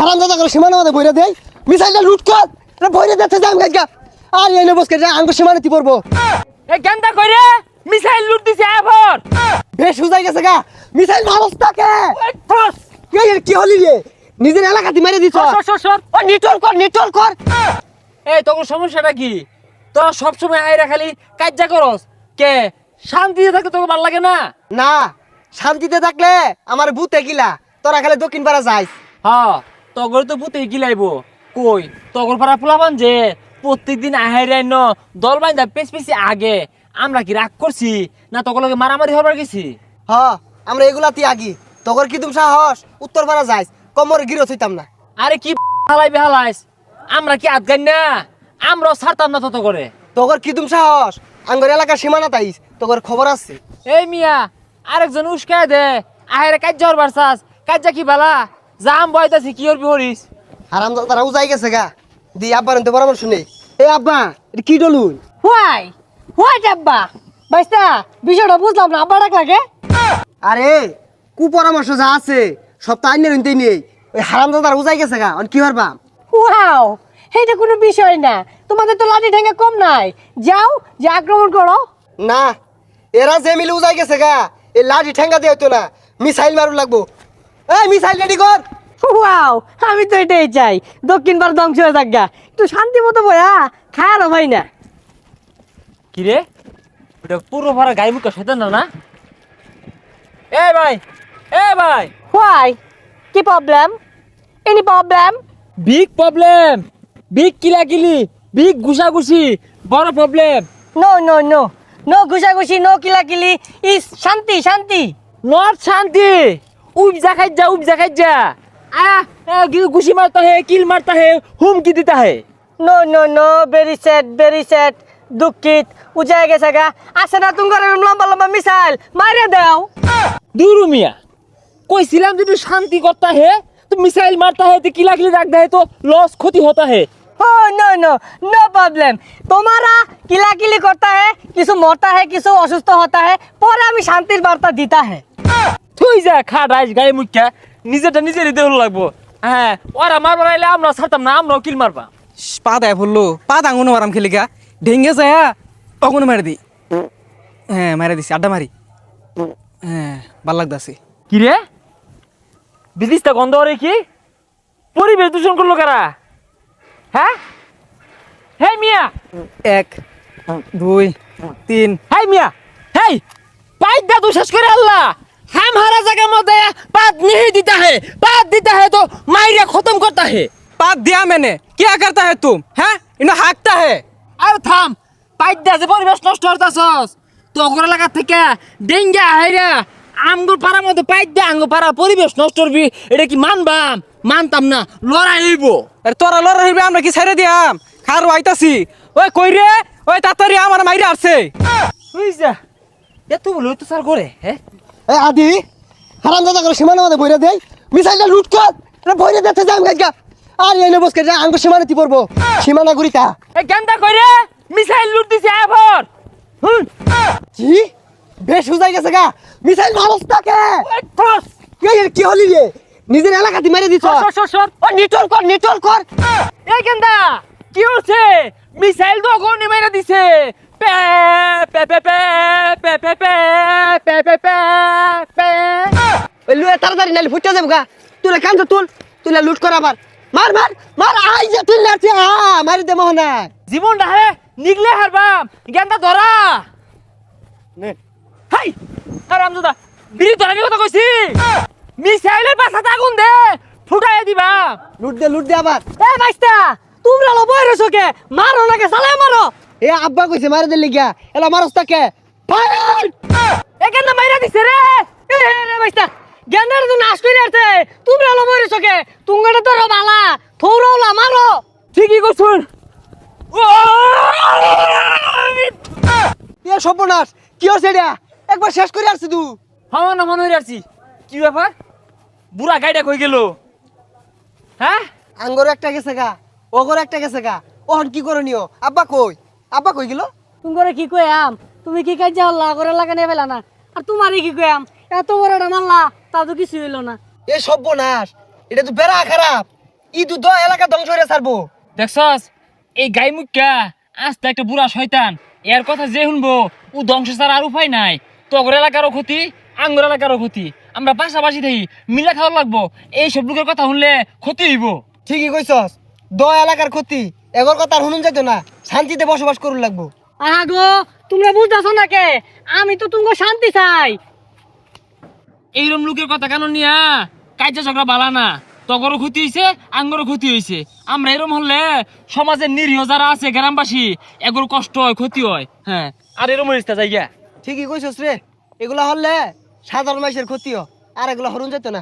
হারাম দাদা করে সীমানা মধ্যে বইরে দেয়। মিসাইলটা লুট কর বইরে যাম গাইকা আর এনে বসকে যা আঙ্গ সীমানা তি পড়ব এ গেন্দা কইরে মিসাইল লুট দিছে এবার বেশ উজাই গেছে গা। মিসাইল মানুষ তাকে। কি হলি রে? নিজের এলাকাতে মেরে দিছ। ও নিটল কর নিটল কর। এই তোর সমস্যাটা কি? তোরা সবসময় আইরা খালি কাজ্জা করস। কে? শান্তিতে থাকতে তোকে ভালো লাগে না? না শান্তিতে থাকলে আমার ভূতে গিলা তোরা খালি দক্ষিণ পাড়া যাইস। হ্যাঁ তগর তো পুতে গিলাইবো। কই তগর পাড়া পোলাবান যে প্রত্যেকদিন আহাইরে ন দল বাইন্দা পেছ পেছি আগে। আমরা কি রাগ করছি না তগর লগে মারামারি হবার গেছি? হ আমরা এগুলাতে আগি। তোর কি তুমি সাহস? উত্তর পাড়া যাইস কমর গিরো থইতাম না। আরে কি হালাই বেহালাইস আমরা কি আদগাই না? আমরাও ছাড়তাম না তত করে। তোর কি তুমি সাহস? আঙ্গর এলাকার সীমানা তাইস তোর খবর আছে। এই মিয়া আরেকজন উস্কায় দে। আহেরে কাজ্জা হরবার চাস কাজ্জা কি বালা? জাম বয়তাছি কি হরবি হরিস হারাম তারা উজাই গেছে গা। দি আব্বার তো পরামর্শ নেই। এ আব্বা এটা কি ডলুন? হোয়াই হোয়াই ডাব্বা বাইস্তা বিষয়টা বুঝলাম না আব্বা ডাক লাগে আরে কু পরামর্শ যা আছে সব তো আইনের হইতেই নেই। ওই হারাম দাদার উজাই গেছে গা অন কি হারবা ওয়াও এটা কোনো বিষয় না। তোমাদের তো লাঠি ঠেঙ্গা কম নাই। যাও যে আক্রমণ করো। না এরা যে মিলে উজাই গেছে গা এই লাঠি ঠেঙ্গা দিয়ে হইতো না। মিসাইল মারু লাগবো। এই মিসাইল রেডি কর। ওয়াও আমি তো এটাই চাই। দক্ষিণ ভারত ধ্বংস হয়ে থাক একটু শান্তি মতো বয়া খায়ারও ভাই না। কি রে ওটা পুরো ভরা গাই মুখা সেটা না না? এ ভাই এ ভাই। হোয়াই কি problem any problem big problem big কিলাকিলি big ঘুষাঘুষি বড় problem no no no no ঘুষাঘুষি no কিলাকিলি। ইস শান্তি শান্তি। নট শান্তি। উপজা খাইজা উপজা খাইজা आ गुशी হে কিল किल হে হুম কি দিতা হে। No no no very sad very sad দুঃখিত উজায় গেছে গা। আসে না তুমি লম্বা লম্বা মিসাইল মারে দাও। দুরু মিয়া কইছিলাম যদি শান্তি করতা হে তো মিসাইল মারতা হে তো কিলাকিলি রাখতে হে তো লস ক্ষতি হতা হে। ও নো নো নো প্রবলেম তোমারা কিলাকিলি করতা হে কিছু মরতা হে কিছু অসুস্থ হতা হে পরে আমি শান্তির বার্তা দিতা হে। তুই যা খাড়াইস গায়ে মুখ্যা। নিজেরটা নিজেরই দেউল লাগবো। হ্যাঁ ওরা মারবার আইলে আমরা ছাড়তাম না আমরাও কিল মারবা। পা দেয় বলল পা দাঙ্গুনো মারাম খেলিকা ঢেঙ্গে যায় অগুনো মারি দি। হ্যাঁ মারি দিছি আড্ডা মারি। হ্যাঁ ভালো লাগতাছে। কি রে? বিদিশটা গন্ধ করে কি? পরিবেশ দূষণ করল কারা? হ্যাঁ? হেই মিয়া! এক দুই তিন। হেই মিয়া! হেই পাইপ দা তুই শেষ করে আল্লাহ! হাম হারা জায়গার মধ্যে পাত नहीं দিতা হে পাত দিতা হে তো মাইরা খতম করতা হে पात दिया मैंने क्या करता है तुम हैं इन्हें हाँकता है আর থাম পাইপ দা যে পরিবেশ নষ্ট করতাছস তো অগর এলাকা থেকে ডেঙ্গা হাইরা আমগুর পাড়ার মধ্যে পাইপ দা আঙ্গুর পাড়া পরিবেশ নষ্ট করবি এটা কি মানবাম মানতাম না লড়াই হইব আরে তোরা লড়া হইবে আমরা কি ছেড়ে দিয়াম খার আইতাছি ওই কই রে ওই তাড়াতাড়ি আমার মাইরে আসছে বুঝছা এত বলে তো স্যার করে হ্যাঁ এ আদি হারাম দাদা করে সীমানা মধ্যে বইরে দেয় মিসাইলটা লুট কর এটা বইরে দিতে যাম গাইকা আর এনে বসকে যা আঙ্গ সীমানা তি পড়ব। সীমানা গুড়িতা এ গেন্দা কইরে মিসাইল লুট দিছে এবার কি বেশ উজাই গেছে গা। মিসাইল মানুষ তাকে কি? কি হলি রে? নিজের এলাকাতে মেরে দিছ। সর সর সর ও নিটল কর নিটল কর। এই গেন্দা কি হচ্ছে মিসাইল তো অগনি মেরে দিছে। লুয়ে তাড়াতাড়ি নালি ফুটে যাব গা। তুলে কান্দো তুল তুলে লুট কর আবার। মার মার মার আই যে তুই লাঠি আ মারি দে মোহনা। জীবন রাহে নিগলে হারবাম গেন্দা ধরা। নে। হাই আরাম দাদা বিড়ি ধরা কথা কইছি। মিসাইলের পাশাতে আগুন দে ফুটাই দিবা। লুট দে লুট দে আবার। এ মাইস্তা তোমরা লবয় রসকে মারো নাকি সালে মারো। এ আব্বা কইছে মারি দে লিগা এলা মারস তাকে। ফায়ার এখানে মাইরা দিছে রে। এ রে বাইস্তা। গেন্দার তো নাশ করে আসছে তোমরা লো বইরে চোখে। তুঙ্গটা তো বালা থৌরাওলা মারো ঠিকই করছুন এ সর্বনাশ কি এটা? একবার শেষ করে আসছি তুই হাওয়া না মনে আসছি কি ব্যাপার? বুড়া গাইডা কই গেল? হ্যাঁ? আঙ্গর একটা গেছে গা ওগর একটা গেছে গা। ওহন কি করে নিও আব্বা কই? আব্বা কই গেল? তুঙ্গরে কি কই আম? তুমি কি কাজ হল্লা? করে লাগানে পেলা না। আর তোমারে কি কয়াম এত বড় একটা মারলা তা তো কিছু হইল না। এ সর্বনাশ এটা তো বেড়া খারাপ। ই দুধ এলাকা ধ্বংস হয়ে ছাড়বো। দেখছস? এই গাই মুখা আস্তে একটা বুড়া শয়তান। এর কথা যে শুনব ও ধ্বংস ছাড়া আর উপায় নাই। তগর এলাকারও ক্ষতি আঙ্গুর এলাকারও ক্ষতি। আমরা পাশাপাশি থাকি মিলা খাওয়া লাগবো। এই সব লোকের কথা শুনলে ক্ষতি হইব। ঠিকই কইছস দ এলাকার ক্ষতি। এগর কথা আর শুনুন যাইতো না। শান্তিতে বসবাস করুন লাগবো। আগো তোমরা বুঝতেছো না কে? আমি তো তুমি শান্তি চাই। এইরম লোকের কথা কেন নিয়া? কার্য ঝগড়া বালা না। তগরও ক্ষতি হয়েছে আঙ্গরও ক্ষতি হয়েছে আমরা এরম হলে সমাজের নিরীহ যারা আছে গ্রামবাসী এগুলো কষ্ট হয় ক্ষতি হয়। হ্যাঁ আর এরম হইছে জায়গা ঠিকই কইছস রে। এগুলা হলে সাধারণ মানুষের ক্ষতি ক্ষতিও আর এগুলা হরুন যেত না।